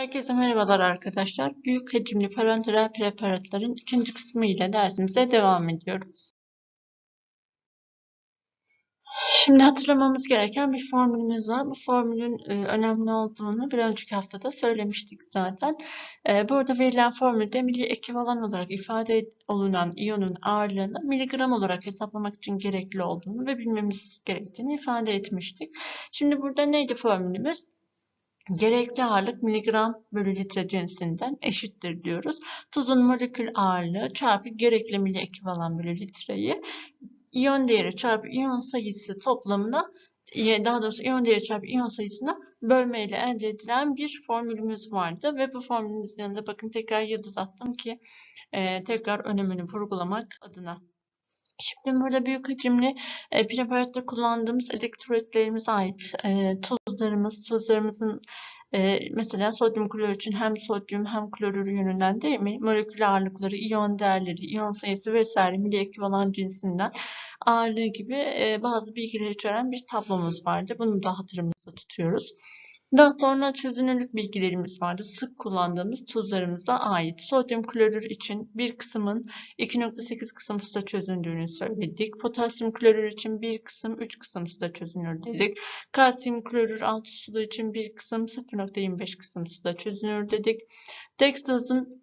Herkese merhabalar arkadaşlar. Büyük hacimli parenteral preparatların ikinci kısmı ile dersimize devam ediyoruz. Şimdi hatırlamamız gereken bir formülümüz var. Bu formülün e, önemli olduğunu bir önceki haftada söylemiştik zaten. E, burada verilen formülde milli ekvivalent olarak ifade olunan iyonun ağırlığını miligram olarak hesaplamak için gerekli olduğunu ve bilmemiz gerektiğini ifade etmiştik. Şimdi burada neydi formülümüz? Gerekli ağırlık miligram bölü litre cinsinden eşittir diyoruz. Tuzun molekül ağırlığı çarpı gerekli mili ekvivalent bölü litreyi iyon değeri çarpı iyon sayısı toplamına daha doğrusu iyon değeri çarpı iyon sayısına bölmeyle elde edilen bir formülümüz vardı ve bu formülün yanında bakın tekrar yıldız attım ki e, tekrar önemini vurgulamak adına. Şimdi burada büyük hacimli e, preparatta kullandığımız elektrolitlerimize ait e, tuzlarımız, tuzlarımızın e, mesela sodyum klorür için hem sodyum hem klorür yönünden değil mi? Molekül ağırlıkları, iyon değerleri, iyon sayısı vesaire milli ekvivalent cinsinden ağırlığı gibi e, bazı bilgileri içeren bir tablomuz vardı. Bunu da hatırımızda tutuyoruz. Daha sonra çözünürlük bilgilerimiz vardı. Sık kullandığımız tuzlarımıza ait. Sodyum klorür için bir kısmın 2.8 kısım suda çözündüğünü söyledik. Potasyum klorür için bir kısım 3 kısım suda çözünür dedik. Kalsiyum klorür 6 suda için bir kısım 0.25 kısım suda çözünür dedik. Dextrozun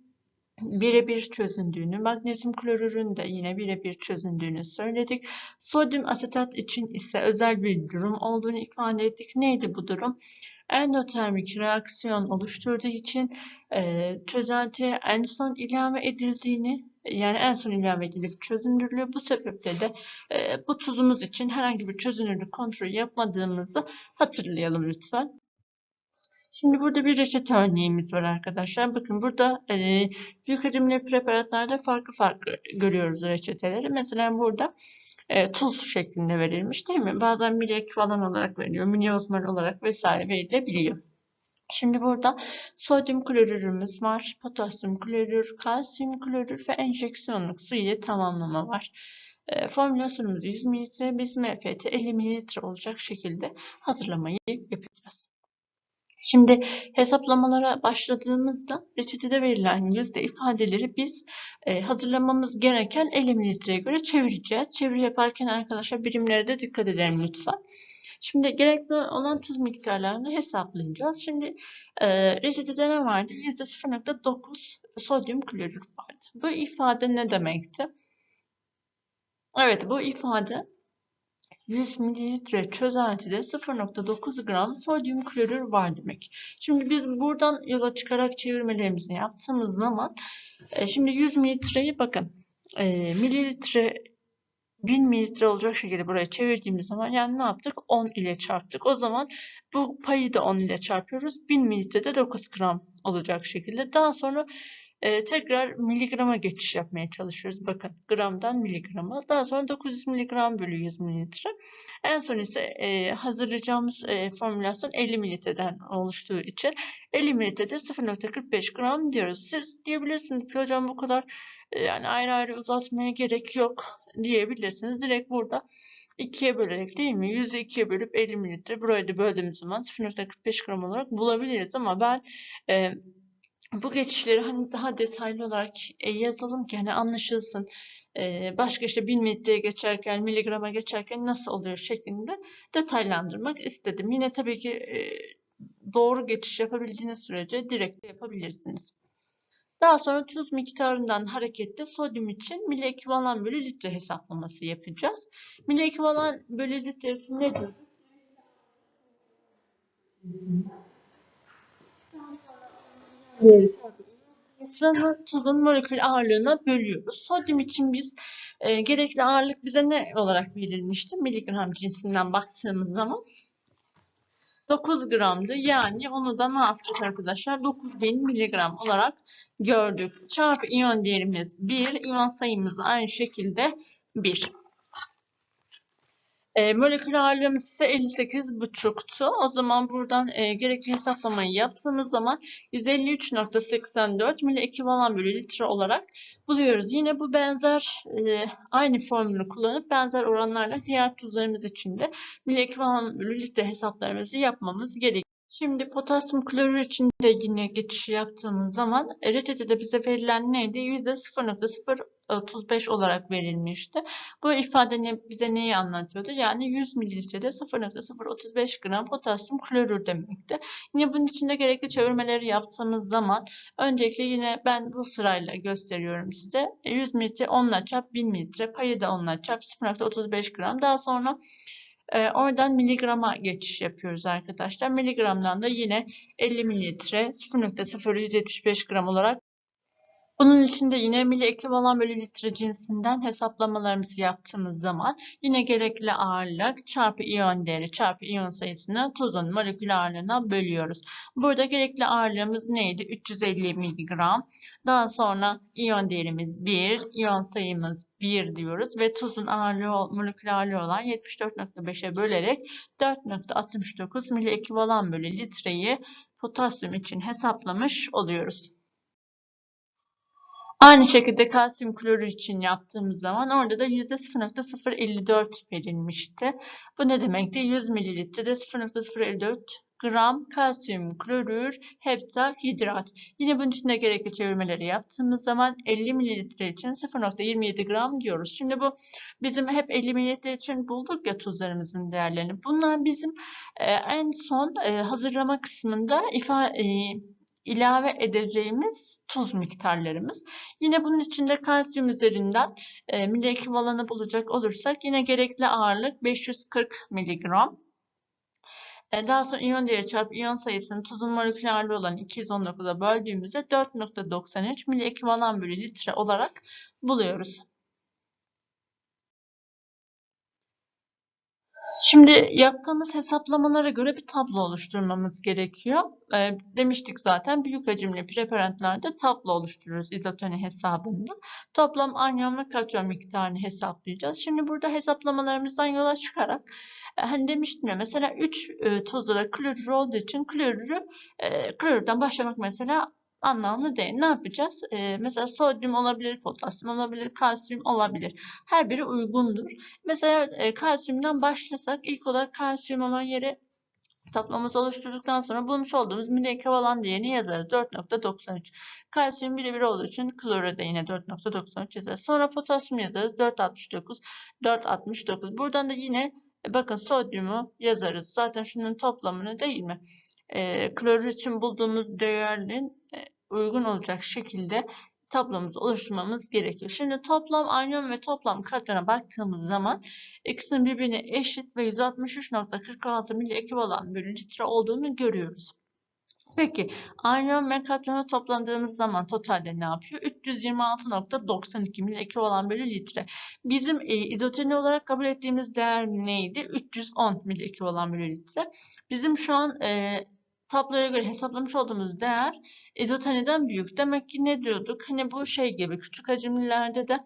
birebir çözündüğünü, magnezyum klorürün de yine birebir çözündüğünü söyledik. Sodyum asetat için ise özel bir durum olduğunu ifade ettik. Neydi bu durum? Endotermik reaksiyon oluşturduğu için e, çözeltiye en son ilave edildiğini yani en son ilave edilip çözünürlüğü bu sebeple de e, bu tuzumuz için herhangi bir çözünürlük kontrolü yapmadığımızı hatırlayalım lütfen. Şimdi burada bir reçete örneğimiz var arkadaşlar. Bakın burada e, büyük hacimli preparatlarda farklı farklı görüyoruz reçeteleri. Mesela burada e, tuz şeklinde verilmiş değil mi? Bazen mili ekvivalent olarak veriliyor, miliosmol olarak vesaire verilebiliyor. Şimdi burada sodyum klorürümüz var, potasyum klorür, kalsiyum klorür ve enjeksiyonluk su ile tamamlama var. E, formülasyonumuz 100 ml, biz MFT 50 ml olacak şekilde hazırlamayı yapacağız. Şimdi hesaplamalara başladığımızda reçetede verilen yüzde ifadeleri biz e, hazırlamamız gereken 50 mililitreye göre çevireceğiz. Çeviri yaparken arkadaşlar birimlere de dikkat edelim lütfen. Şimdi gerekli olan tuz miktarlarını hesaplayacağız. Şimdi e, reçetede ne vardı? %0.9 sodyum klorür vardı. Bu ifade ne demekti? Evet bu ifade 100 mililitre çözeltide 0.9 gram sodyum klorür var demek. Şimdi biz buradan yola çıkarak çevirmelerimizi yaptığımız zaman e, şimdi 100 mililitreyi bakın e, mililitre 1000 mililitre olacak şekilde buraya çevirdiğimiz zaman yani ne yaptık? 10 ile çarptık. O zaman bu payı da 10 ile çarpıyoruz. 1000 mililitrede 9 gram olacak şekilde. Daha sonra e, tekrar miligrama geçiş yapmaya çalışıyoruz. Bakın gramdan miligrama. Daha sonra 900 miligram bölü 100 mililitre. En son ise e, hazırlayacağımız e, formülasyon 50 mililitreden oluştuğu için 50 mililitrede 0.45 gram diyoruz. Siz diyebilirsiniz ki hocam bu kadar e, yani ayrı ayrı uzatmaya gerek yok diyebilirsiniz. Direkt burada 2'ye bölerek değil mi? 100'ü 2'ye bölüp 50 mililitre. Burayı da böldüğümüz zaman 0.45 gram olarak bulabiliriz ama ben e, bu geçişleri hani daha detaylı olarak e, yazalım ki hani anlaşılsın. E, başka işte 1000 metreye geçerken, miligrama geçerken nasıl oluyor şeklinde detaylandırmak istedim. Yine tabii ki e, doğru geçiş yapabildiğiniz sürece direkt de yapabilirsiniz. Daha sonra tuz miktarından hareketle sodyum için mili bölü litre hesaplaması yapacağız. Mili bölü litre nedir? Sıvı tuzun molekül ağırlığına bölüyoruz. Sodyum için biz e, gerekli ağırlık bize ne olarak verilmişti? Miligram cinsinden baktığımız zaman 9 gramdı. Yani onu da ne yaptık arkadaşlar? 9000 miligram olarak gördük. Çarpı iyon değerimiz 1. iyon sayımız da aynı şekilde 1. Ee, e, moleküler ağırlığımız ise 58,5'tu. O zaman buradan e, gerekli hesaplamayı yaptığımız zaman 153.84 mili bölü litre olarak buluyoruz. Yine bu benzer e, aynı formülü kullanıp benzer oranlarla diğer tuzlarımız için de mili bölü litre hesaplarımızı yapmamız gerekiyor. Şimdi potasyum klorür için de yine geçiş yaptığımız zaman e, reçetede bize verilen neydi? %0.0 e, 35 olarak verilmişti. Bu ifade ne, bize neyi anlatıyordu? Yani 100 mililitrede 0.035 gram potasyum klorür demekti. Yine bunun içinde gerekli çevirmeleri yaptığımız zaman öncelikle yine ben bu sırayla gösteriyorum size. E, 100 mililitre 10 çarp 1000 mililitre payı da 10 çarp 0.35 gram. Daha sonra e, oradan miligrama geçiş yapıyoruz arkadaşlar. Miligramdan da yine 50 mililitre 0.0175 gram olarak bunun için de yine mili ekvivalent bölü litre cinsinden hesaplamalarımızı yaptığımız zaman yine gerekli ağırlık çarpı iyon değeri çarpı iyon sayısını tuzun molekül ağırlığına bölüyoruz. Burada gerekli ağırlığımız neydi? 350 miligram. Daha sonra iyon değerimiz 1, iyon sayımız 1 diyoruz ve tuzun ağırlığı, molekül ağırlığı olan 74.5'e bölerek 4.69 mili ekvivalent bölü litreyi potasyum için hesaplamış oluyoruz. Aynı şekilde kalsiyum klorür için yaptığımız zaman orada da %0.054 verilmişti. Bu ne demekti? 100 mililitrede 0.054 gram kalsiyum klorür heptahidrat. Yine bunun için de gerekli çevirmeleri yaptığımız zaman 50 mililitre için 0.27 gram diyoruz. Şimdi bu bizim hep 50 mililitre için bulduk ya tuzlarımızın değerlerini. Bunlar bizim e, en son e, hazırlama kısmında ifade ilave edeceğimiz tuz miktarlarımız. Yine bunun içinde kalsiyum üzerinden e, mili ekvivalanı bulacak olursak yine gerekli ağırlık 540 miligram. E, daha sonra iyon değeri çarpı iyon sayısını tuzun molekül ağırlığı olan 219'a böldüğümüzde 4.93 mili ekvivalan bölü litre olarak buluyoruz. Şimdi yaptığımız hesaplamalara göre bir tablo oluşturmamız gerekiyor. E, demiştik zaten büyük hacimli preparantlerde tablo oluşturuyoruz izotoni hesabında. Toplam anyon ve katyon miktarını hesaplayacağız. Şimdi burada hesaplamalarımızdan yola çıkarak e, hani demiştim ya mesela 3 e, tuzda da klorür olduğu için klorürü e, klorürden başlamak mesela anlamlı değil. Ne yapacağız? Ee, mesela sodyum olabilir, potasyum olabilir, kalsiyum olabilir. Her biri uygundur. Mesela e, kalsiyumdan başlasak ilk olarak kalsiyum olan yere Tablomuzu oluşturduktan sonra bulmuş olduğumuz mili ekvivalent değerini yazarız. 4.93. Kalsiyum biri bir olduğu için kloride yine 4.93 yazarız. Sonra potasyum yazarız. 4.69. 4.69. Buradan da yine e, bakın sodyumu yazarız. Zaten şunun toplamını değil mi? E, klorür için bulduğumuz değerin uygun olacak şekilde tablomuzu oluşturmamız gerekiyor. Şimdi toplam anyon ve toplam katyona baktığımız zaman ikisinin birbirine eşit ve 163.46 mili ekvivalent bölü litre olduğunu görüyoruz. Peki anyon ve katyona toplandığımız zaman totalde ne yapıyor? 326.92 mil ekvivalent bölü litre. Bizim e, izotoni olarak kabul ettiğimiz değer neydi? 310 mil ekvivalent bölü litre. Bizim şu an e, tabloya göre hesaplamış olduğumuz değer izotoniden büyük. Demek ki ne diyorduk? Hani bu şey gibi küçük hacimlilerde de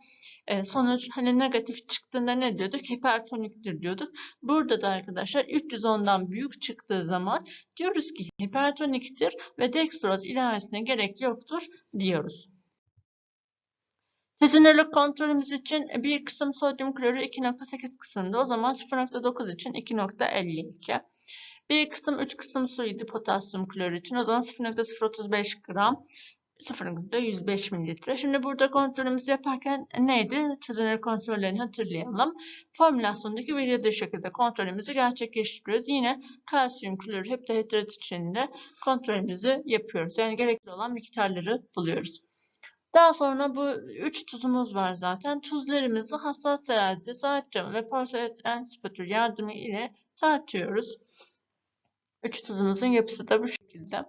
e, sonuç hani negatif çıktığında ne diyorduk? Hipertoniktir diyorduk. Burada da arkadaşlar 310'dan büyük çıktığı zaman diyoruz ki hipertoniktir ve dextroz ilavesine gerek yoktur diyoruz. Çözünürlük kontrolümüz için bir kısım sodyum klorür 2.8 kısımda o zaman 0.9 için 2.52. Bir kısım 3 kısım suydu potasyum klorür için. O zaman 0.035 gram 0.105 mililitre. Şimdi burada kontrolümüzü yaparken neydi? Çözünür kontrollerini hatırlayalım. Formülasyondaki belirli şekilde kontrolümüzü gerçekleştiriyoruz. Yine kalsiyum klorür heptahidrat için de kontrolümüzü yapıyoruz. Yani gerekli olan miktarları buluyoruz. Daha sonra bu 3 tuzumuz var zaten. Tuzlarımızı hassas terazide saat camı ve porselen spatül yardımı ile tartıyoruz. Üç tuzumuzun yapısı da bu şekilde.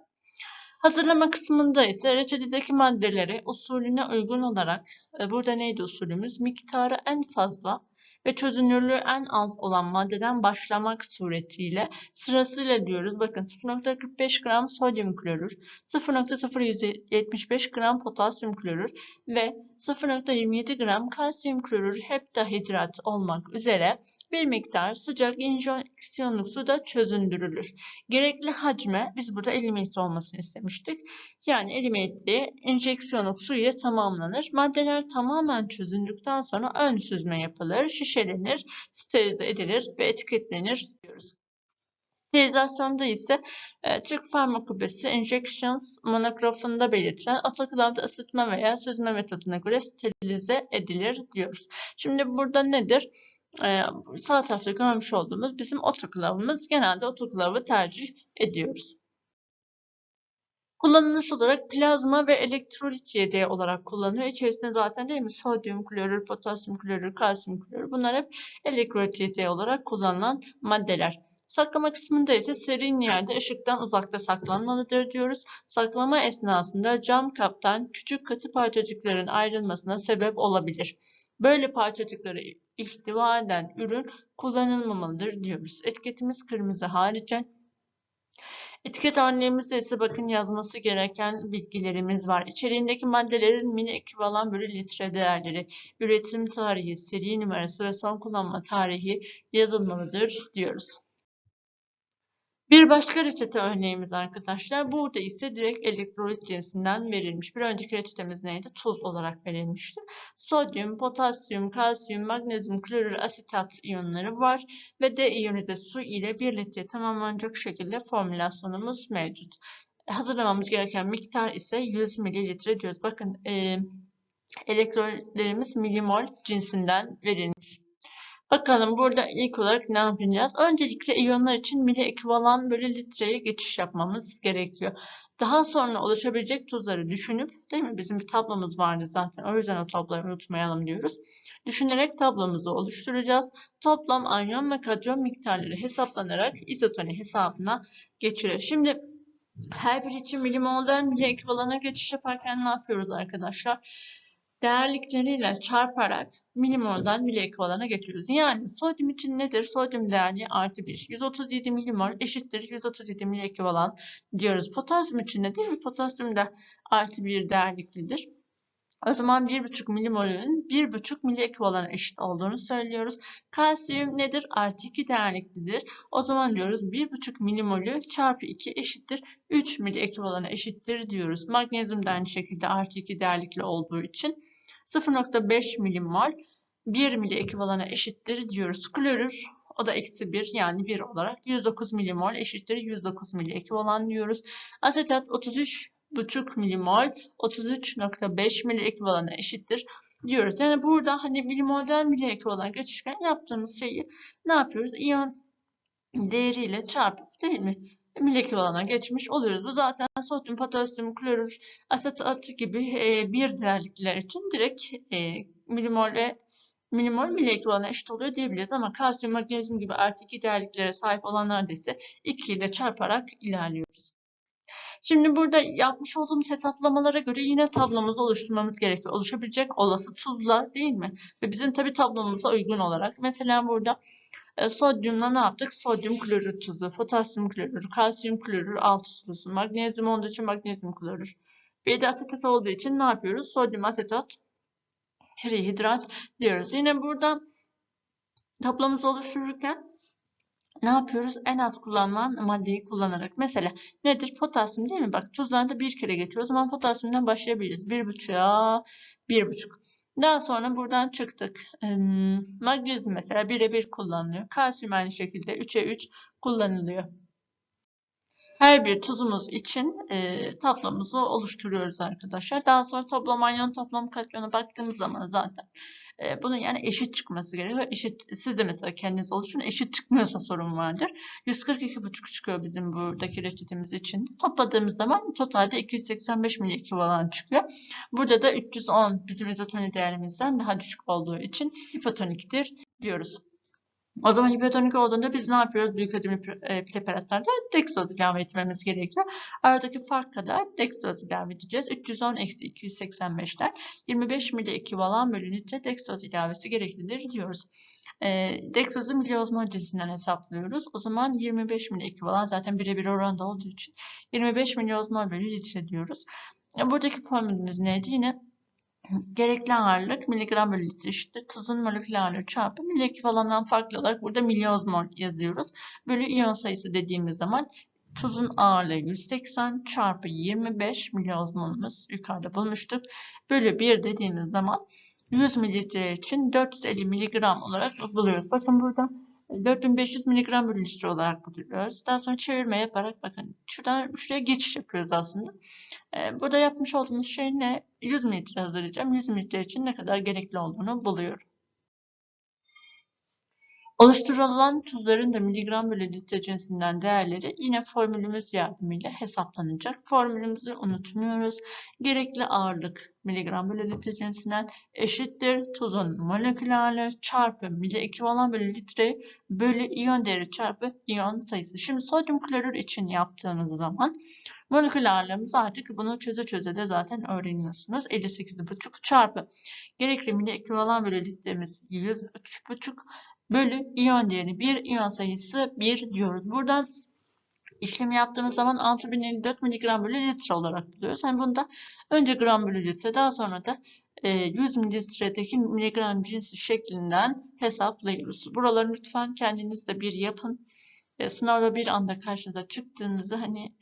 Hazırlama kısmında ise reçetedeki maddeleri usulüne uygun olarak e, burada neydi usulümüz? Miktarı en fazla ve çözünürlüğü en az olan maddeden başlamak suretiyle sırasıyla diyoruz. Bakın 0.45 gram sodyum klorür, 0.075 gram potasyum klorür ve 0.27 gram kalsiyum klorür heptahidrat olmak üzere bir miktar sıcak enjeksiyonluk suda çözündürülür. Gerekli hacme biz burada 50 mililitre olmasını istemiştik. Yani 50 mililitre enjeksiyonluk su ile tamamlanır. Maddeler tamamen çözündükten sonra ön süzme yapılır, şişelenir, sterilize edilir ve etiketlenir diyoruz. Sterilizasyonda ise e, Türk Farmakopesi Injections monografında belirtilen otoklavda ısıtma veya süzme metoduna göre sterilize edilir diyoruz. Şimdi burada nedir? Ee, sağ tarafta görmüş olduğumuz bizim otoklavımız. Genelde otoklavı tercih ediyoruz. Kullanılış olarak plazma ve elektrolit yedeği olarak kullanılıyor. İçerisinde zaten değil mi sodyum klorür, potasyum klorür, kalsiyum klorür bunlar hep elektrolit yedeği olarak kullanılan maddeler. Saklama kısmında ise serin yerde ışıktan uzakta saklanmalıdır diyoruz. Saklama esnasında cam kaptan küçük katı parçacıkların ayrılmasına sebep olabilir. Böyle parçacıkları ihtiva eden ürün kullanılmamalıdır diyoruz. Etiketimiz kırmızı harici. Etiket örneğimizde ise bakın yazması gereken bilgilerimiz var. İçeriğindeki maddelerin mini ekvivalan bölü litre değerleri, üretim tarihi, seri numarası ve son kullanma tarihi yazılmalıdır diyoruz. Bir başka reçete örneğimiz arkadaşlar. Burada ise direkt elektrolit cinsinden verilmiş. Bir önceki reçetemiz neydi? Tuz olarak verilmişti. Sodyum, potasyum, kalsiyum, magnezyum, klorür, asetat iyonları var. Ve D iyonize su ile bir litre tamamlanacak şekilde formülasyonumuz mevcut. Hazırlamamız gereken miktar ise 100 mililitre diyoruz. Bakın e, elektrolitlerimiz milimol cinsinden verilmiş. Bakalım burada ilk olarak ne yapacağız? Öncelikle iyonlar için mili ekvivalan bölü litreye geçiş yapmamız gerekiyor. Daha sonra oluşabilecek tuzları düşünüp, değil mi? Bizim bir tablomuz vardı zaten. O yüzden o tabloyu unutmayalım diyoruz. Düşünerek tablomuzu oluşturacağız. Toplam anyon ve kadyon miktarları hesaplanarak izotoni hesabına geçirir. Şimdi her bir için milimolden mili ekvivalana geçiş yaparken ne yapıyoruz arkadaşlar? Değerlikleriyle çarparak milimoldan mili ekvivalana getiriyoruz. Yani sodyum için nedir? Sodyum değerli artı 1. 137 milimol eşittir 137 mili ekvivalan diyoruz. Potasyum için ne değil mi? Potasyum da artı 1 değerliklidir. O zaman 1,5 milimolün 1,5 mili ekvivalana eşit olduğunu söylüyoruz. Kalsiyum nedir? Artı 2 değerliklidir. O zaman diyoruz 1,5 milimolü çarpı 2 eşittir 3 mili ekvivalana eşittir diyoruz. Magnezyum da aynı şekilde artı 2 değerlikli olduğu için 0.5 milimol 1 mili ekvivalana eşittir diyoruz. Klorür o da eksi 1 yani 1 olarak 109 milimol eşittir 109 mili ekvivalan diyoruz. Asetat 33,5 milimol 33.5 mili ekvivalana eşittir diyoruz. Yani burada hani milimolden mili ekvivalana geçişken yaptığımız şeyi ne yapıyoruz? İyon değeriyle çarpıp değil mi? Mil ekvivalana geçmiş oluyoruz. Bu zaten sodyum, potasyum, klorür, asetat gibi e, bir değerlikler için direkt e, milimol ve milimol mil ekvivalana eşit oluyor diyebiliriz. Ama kalsiyum, magnezyum gibi artı iki değerliklere sahip olanlarda ise 2 ile çarparak ilerliyoruz. Şimdi burada yapmış olduğumuz hesaplamalara göre yine tablomuzu oluşturmamız gerekiyor. Oluşabilecek olası tuzlar değil mi? Ve bizim tabi tablomuza uygun olarak. Mesela burada e, sodyumla ne yaptık? Sodyum klorür tuzu, potasyum klorür, kalsiyum klorür, altı sulusu, magnezyum olduğu için magnezyum klorür. Bir de asetat olduğu için ne yapıyoruz? Sodyum asetat trihidrat diyoruz. Yine burada tablomuzu oluştururken ne yapıyoruz? En az kullanılan maddeyi kullanarak. Mesela nedir? Potasyum değil mi? Bak tuzlarda bir kere geçiyor. O zaman potasyumdan başlayabiliriz. Bir buçuğa bir buçuk. Daha sonra buradan çıktık. Magnezyum mesela birebir kullanılıyor. Kalsiyum aynı şekilde 3'e 3 kullanılıyor. Her bir tuzumuz için e, tablomuzu oluşturuyoruz arkadaşlar. Daha sonra toplam anyon toplam katyona baktığımız zaman zaten e, bunun yani eşit çıkması gerekiyor. Eşit, siz de mesela kendiniz oluşturun. Eşit çıkmıyorsa sorun vardır. 142,5 çıkıyor bizim buradaki reçetemiz için. Topladığımız zaman totalde 285 mili ekvivalan çıkıyor. Burada da 310 bizim izotoni değerimizden daha düşük olduğu için hipotoniktir diyoruz. O zaman hipotonik olduğunda biz ne yapıyoruz? Büyük ödemli e, preparatlarda dextroz ilave etmemiz gerekiyor. Aradaki fark kadar dextroz ilave edeceğiz. 310 eksi 285'ten 25 mili ekvivalan bölü litre dextroz ilavesi gereklidir diyoruz. E, dextrozu miliozmol cinsinden hesaplıyoruz. O zaman 25 mili ekvivalan zaten birebir oranda olduğu için 25 miliozmol bölü litre diyoruz. E, buradaki formülümüz neydi? Yine Gerekli ağırlık miligram bölü litre eşittir. Tuzun moleküler ağırlığı çarpı mili ekvivalandan farklı olarak burada miliozmol yazıyoruz. Bölü iyon sayısı dediğimiz zaman tuzun ağırlığı 180 çarpı 25 miliozmolümüz yukarıda bulmuştuk. Bölü 1 dediğimiz zaman 100 mililitre için 450 miligram olarak buluyoruz. Bakın burada 4500 mg bölü litre olarak buluyoruz. Daha sonra çevirme yaparak bakın şuradan şuraya geçiş yapıyoruz aslında. E, Burada yapmış olduğumuz şey ne? 100 mililitre hazırlayacağım. 100 mililitre için ne kadar gerekli olduğunu buluyorum. Oluşturulan tuzların da miligram bölü litre cinsinden değerleri yine formülümüz yardımıyla hesaplanacak. Formülümüzü unutmuyoruz. Gerekli ağırlık miligram bölü litre cinsinden eşittir. Tuzun molekülerle çarpı mili ekvivalent bölü litre bölü iyon değeri çarpı iyon sayısı. Şimdi sodyum klorür için yaptığımız zaman molekül ağırlığımız artık bunu çöze çöze de zaten öğreniyorsunuz. 58,5 çarpı gerekli mili ekvivalent bölü litremiz 103,5 bölü iyon değeri 1 iyon sayısı 1 diyoruz. Buradan işlemi yaptığımız zaman 6054 mg bölü litre olarak buluyoruz. Yani bunda önce gram bölü litre daha sonra da 100 mililitredeki miligram cinsi şeklinden hesaplayıyoruz. Buraları lütfen kendiniz de bir yapın. Sınavda bir anda karşınıza çıktığınızda hani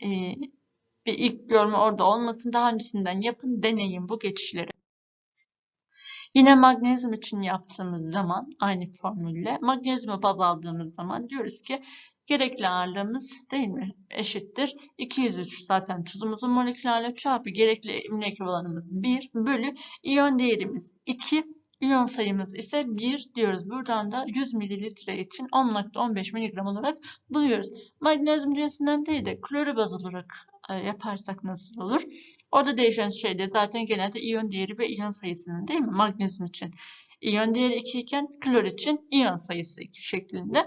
bir ilk görme orada olmasın. Daha öncesinden yapın, deneyin bu geçişleri. Yine magnezyum için yaptığımız zaman aynı formülle magnezyumu baz aldığımız zaman diyoruz ki gerekli ağırlığımız değil mi? Eşittir. 203 zaten tuzumuzun molekülerle çarpı gerekli emine ekvivalentimiz 1 bölü iyon değerimiz 2 iyon sayımız ise 1 diyoruz. Buradan da 100 mililitre için 10.15 miligram olarak buluyoruz. Magnezyum cinsinden değil de klorür baz olarak e, yaparsak nasıl olur? Orada değişen şey de zaten genelde iyon değeri ve iyon sayısının değil mi? Magnezyum için iyon değeri 2 iken klor için iyon sayısı 2 şeklinde.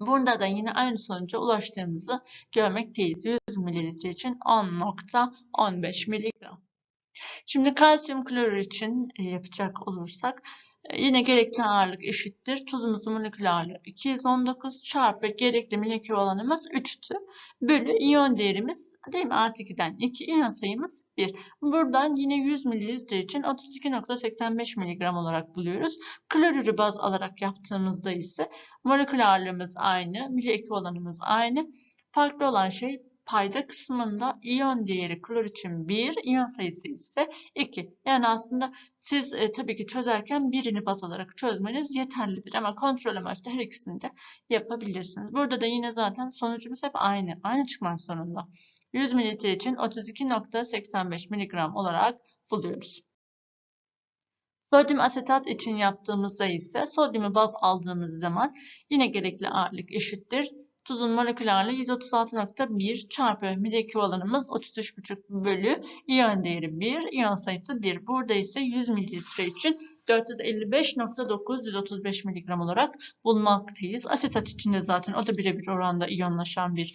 Burada da yine aynı sonuca ulaştığımızı görmekteyiz. 100 mililitre için 10.15 miligram. Şimdi kalsiyum klorür için e, yapacak olursak e, yine gerekli ağırlık eşittir. Tuzumuzun molekül ağırlığı 219 çarpı gerekli molekül olanımız 3'tü. Bölü iyon değerimiz değil mi? Artı 2'den 2 iyon sayımız 1. Buradan yine 100 mililitre için 32.85 mg olarak buluyoruz. Klorürü baz alarak yaptığımızda ise molekül ağırlığımız aynı, mili olanımız aynı. Farklı olan şey payda kısmında iyon değeri klor için 1, iyon sayısı ise 2. Yani aslında siz e, tabii ki çözerken birini baz alarak çözmeniz yeterlidir. Ama kontrol amaçlı her ikisini de yapabilirsiniz. Burada da yine zaten sonucumuz hep aynı. Aynı çıkmak zorunda. 100 mililitre için 32.85 mg olarak buluyoruz. Sodyum asetat için yaptığımızda ise sodyumu baz aldığımız zaman yine gerekli ağırlık eşittir. Tuzun molekül ağırlığı 136.1 çarpı mileki olanımız 33.5 bölü iyon değeri 1, iyon sayısı 1. Burada ise 100 mililitre için 455.935 mg olarak bulmaktayız. Asetat için de zaten o da birebir oranda iyonlaşan bir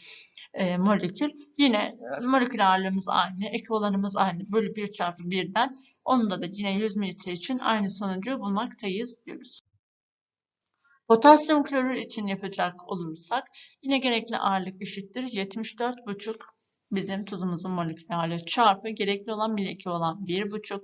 e, molekül. Yine e, molekül ağırlığımız aynı, ek olanımız aynı. Bölü 1 çarpı 1'den onda da yine 100 mililitre için aynı sonucu bulmaktayız diyoruz. Potasyum klorür için yapacak olursak yine gerekli ağırlık eşittir 74,5 bizim tuzumuzun molekül ağırlığı çarpı gerekli olan mileki olan 1,5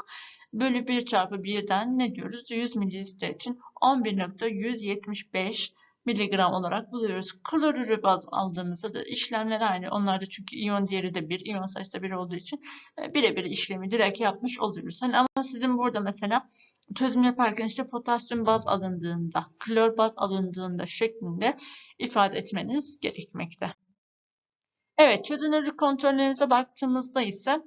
bölü 1 çarpı 1'den ne diyoruz? 100 mililitre için 11.175 miligram olarak buluyoruz. Klorürü baz aldığımızda da işlemler aynı. Onlarda çünkü iyon değeri de 1, iyon sayısı da 1 olduğu için e, birebir işlemi direkt yapmış oluyoruz. Hani ama sizin burada mesela çözüm yaparken işte potasyum baz alındığında, klor baz alındığında şeklinde ifade etmeniz gerekmekte. Evet, çözünürlük kontrollerimize baktığımızda ise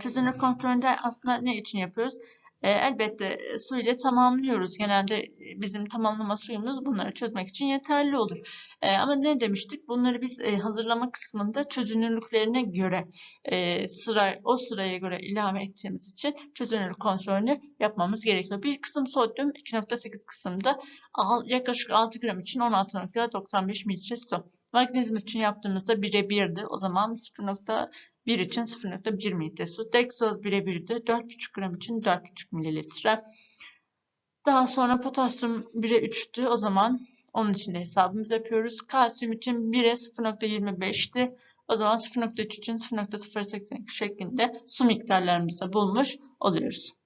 çözünürlük kontrolünde aslında ne için yapıyoruz? E, elbette su ile tamamlıyoruz. Genelde bizim tamamlama suyumuz bunları çözmek için yeterli olur. E, ama ne demiştik? Bunları biz e, hazırlama kısmında çözünürlüklerine göre e, sıra o sıraya göre ilave ettiğimiz için çözünürlük kontrolünü yapmamız gerekiyor. Bir kısım sodyum 2.8 kısımda yaklaşık 6 gram için 16.95 mililitre su. Magnezyum için yaptığımızda bire birdi. O zaman 0. 1 için 0.1 mililitre su. Deksoz 1'e 1'de 4,5 gram için 4,5 mililitre. Daha sonra potasyum 1'e 3'tü. O zaman onun için de hesabımızı yapıyoruz. Kalsiyum için 1'e 0.25'ti. O zaman 0.3 için 0.080 şeklinde su miktarlarımızı bulmuş oluyoruz.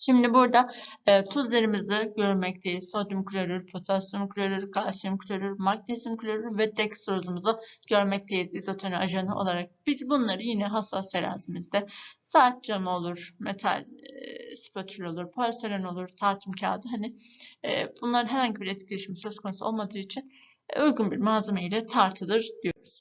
Şimdi burada e, tuzlarımızı görmekteyiz. Sodyum klorür, potasyum klorür, kalsiyum klorür, magnezyum klorür ve dekstrozumuzu görmekteyiz izotonu ajanı olarak. Biz bunları yine hassas terazimizde saat camı olur, metal e, spatül olur, porselen olur, tartım kağıdı. Hani e, bunların herhangi bir etkileşimi söz konusu olmadığı için e, uygun bir malzeme ile tartılır diyoruz.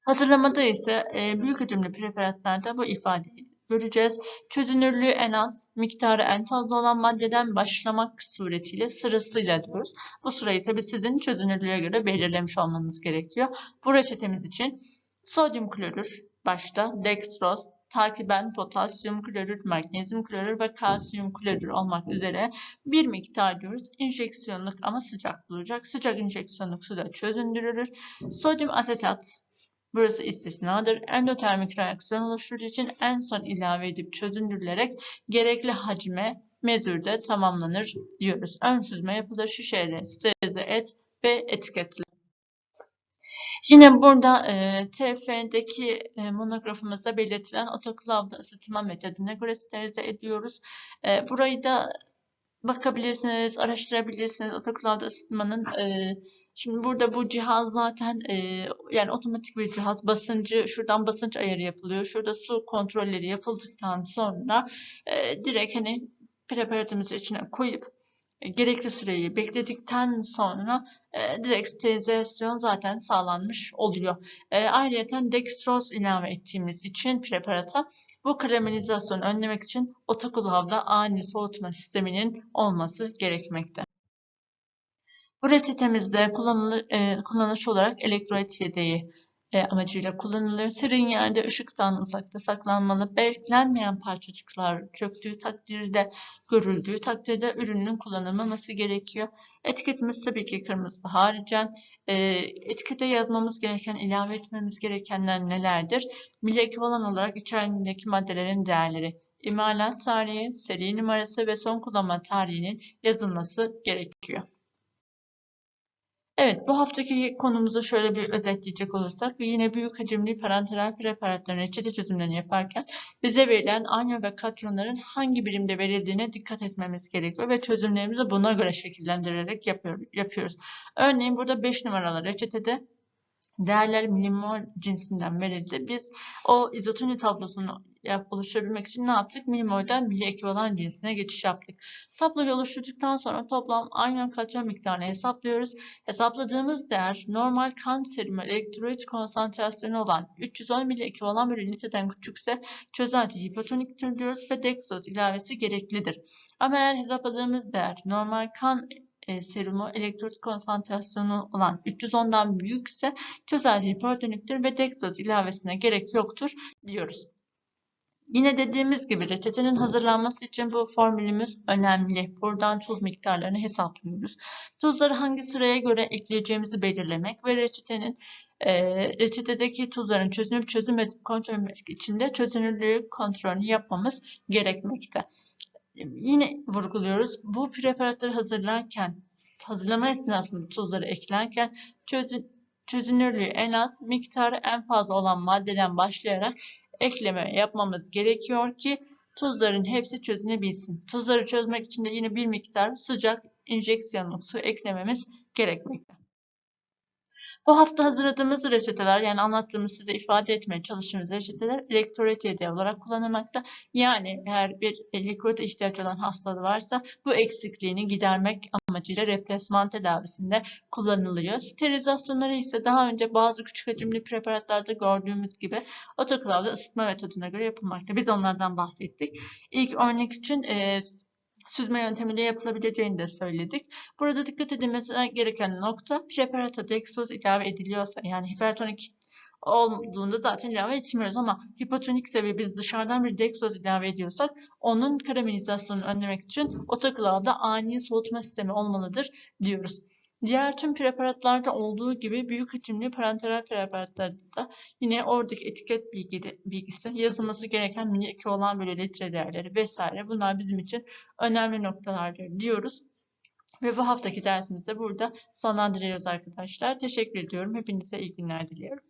Hazırlamada ise e, büyük hacimli preparatlarda bu ifadeyi göreceğiz. Çözünürlüğü en az, miktarı en fazla olan maddeden başlamak suretiyle sırasıyla diyoruz. Bu sırayı tabi sizin çözünürlüğe göre belirlemiş olmanız gerekiyor. Bu reçetemiz için sodyum klorür başta, dextroz, takiben potasyum klorür, magnezyum klorür ve kalsiyum klorür olmak üzere bir miktar diyoruz. İnjeksiyonluk ama sıcak olacak. Sıcak injeksiyonluk suda çözündürülür. Sodyum asetat Burası istisnadır. Endotermik reaksiyon oluşturduğu için en son ilave edip çözündürülerek gerekli hacme mezürde tamamlanır diyoruz. Ön süzme yapılır şişeyle sterilize et ve etiketle. Yine burada e, TF'deki e, monografımızda belirtilen otoklavda ısıtma metoduna göre sterilize ediyoruz. E, burayı da bakabilirsiniz, araştırabilirsiniz. Otoklavda ısıtmanın e, Şimdi burada bu cihaz zaten e, yani otomatik bir cihaz. Basıncı şuradan basınç ayarı yapılıyor. Şurada su kontrolleri yapıldıktan sonra e, direkt hani preparatımızı içine koyup e, gerekli süreyi bekledikten sonra e, direkt sterilizasyon zaten sağlanmış oluyor. E, ayrıca dextroz ilave ettiğimiz için preparata bu karamelizasyonu önlemek için otokulhavda ani soğutma sisteminin olması gerekmekte. Bu reçetemizde kullanılı, e, kullanış olarak elektrolit yedeği e, amacıyla kullanılır. Serin yerde ışıktan uzakta saklanmalı. Beklenmeyen parçacıklar çöktüğü takdirde, görüldüğü takdirde ürünün kullanılmaması gerekiyor. Etiketimiz tabii ki kırmızı haricen. E, etikete yazmamız gereken, ilave etmemiz gerekenler nelerdir? Milli ekvivalent olarak içerisindeki maddelerin değerleri, imalat tarihi, seri numarası ve son kullanma tarihinin yazılması gerekiyor. Evet, bu haftaki konumuzu şöyle bir özetleyecek olursak yine büyük hacimli parenteral preparatların reçete çözümlerini yaparken bize verilen anyo ve katronların hangi birimde verildiğine dikkat etmemiz gerekiyor ve çözümlerimizi buna göre şekillendirerek yapıyor, yapıyoruz. Örneğin burada 5 numaralı reçetede değerler milimol cinsinden verildi. Biz o izotoni tablosunu oluşturabilmek için ne yaptık? Milimol'den milli ekvivalent cinsine geçiş yaptık. Tabloyu oluşturduktan sonra toplam aynen katyon miktarını hesaplıyoruz. Hesapladığımız değer normal kan serimi elektrolit konsantrasyonu olan 310 milli ekvivalent bölü litreden küçükse çözelti hipotoniktir diyoruz ve dextroz ilavesi gereklidir. Ama eğer hesapladığımız değer normal kan e, serumu elektrolit konsantrasyonu olan 310'dan büyükse çözelti hipotoniktir ve dextroz ilavesine gerek yoktur diyoruz. Yine dediğimiz gibi reçetenin hazırlanması için bu formülümüz önemli. Buradan tuz miktarlarını hesaplıyoruz. Tuzları hangi sıraya göre ekleyeceğimizi belirlemek ve reçetenin e, reçetedeki tuzların çözünüp çözülmediğini kontrol etmek için de çözünürlüğü kontrolünü yapmamız gerekmekte. Yine vurguluyoruz. Bu preparatları hazırlarken, hazırlama esnasında tuzları eklerken çözün, çözünürlüğü en az, miktarı en fazla olan maddeden başlayarak ekleme yapmamız gerekiyor ki tuzların hepsi çözünebilsin. Tuzları çözmek için de yine bir miktar sıcak injeksiyonluk su eklememiz gerekmekte. Bu hafta hazırladığımız reçeteler yani anlattığımız size ifade etmeye çalıştığımız reçeteler elektrolit yedeği olarak kullanılmakta. Yani eğer bir elektrolite ihtiyaç olan hastalığı varsa bu eksikliğini gidermek amacıyla replasman tedavisinde kullanılıyor. Sterilizasyonları ise daha önce bazı küçük hacimli preparatlarda gördüğümüz gibi otoklavda ısıtma metoduna göre yapılmakta. Biz onlardan bahsettik. İlk örnek için e, süzme yöntemiyle yapılabileceğini de söyledik. Burada dikkat edilmesi gereken nokta preparata dextroz ilave ediliyorsa yani hipertonik olduğunda zaten ilave etmiyoruz ama hipotonik seviye biz dışarıdan bir dextroz ilave ediyorsak onun karamelizasyonunu önlemek için otoklavda ani soğutma sistemi olmalıdır diyoruz. Diğer tüm preparatlarda olduğu gibi büyük hacimli parenteral preparatlarda yine oradaki etiket bilgi, bilgisi yazılması gereken mini 2 olan böyle litre değerleri vesaire bunlar bizim için önemli noktalardır diyoruz. Ve bu haftaki dersimizi de burada sonlandırıyoruz arkadaşlar. Teşekkür ediyorum. Hepinize iyi günler diliyorum.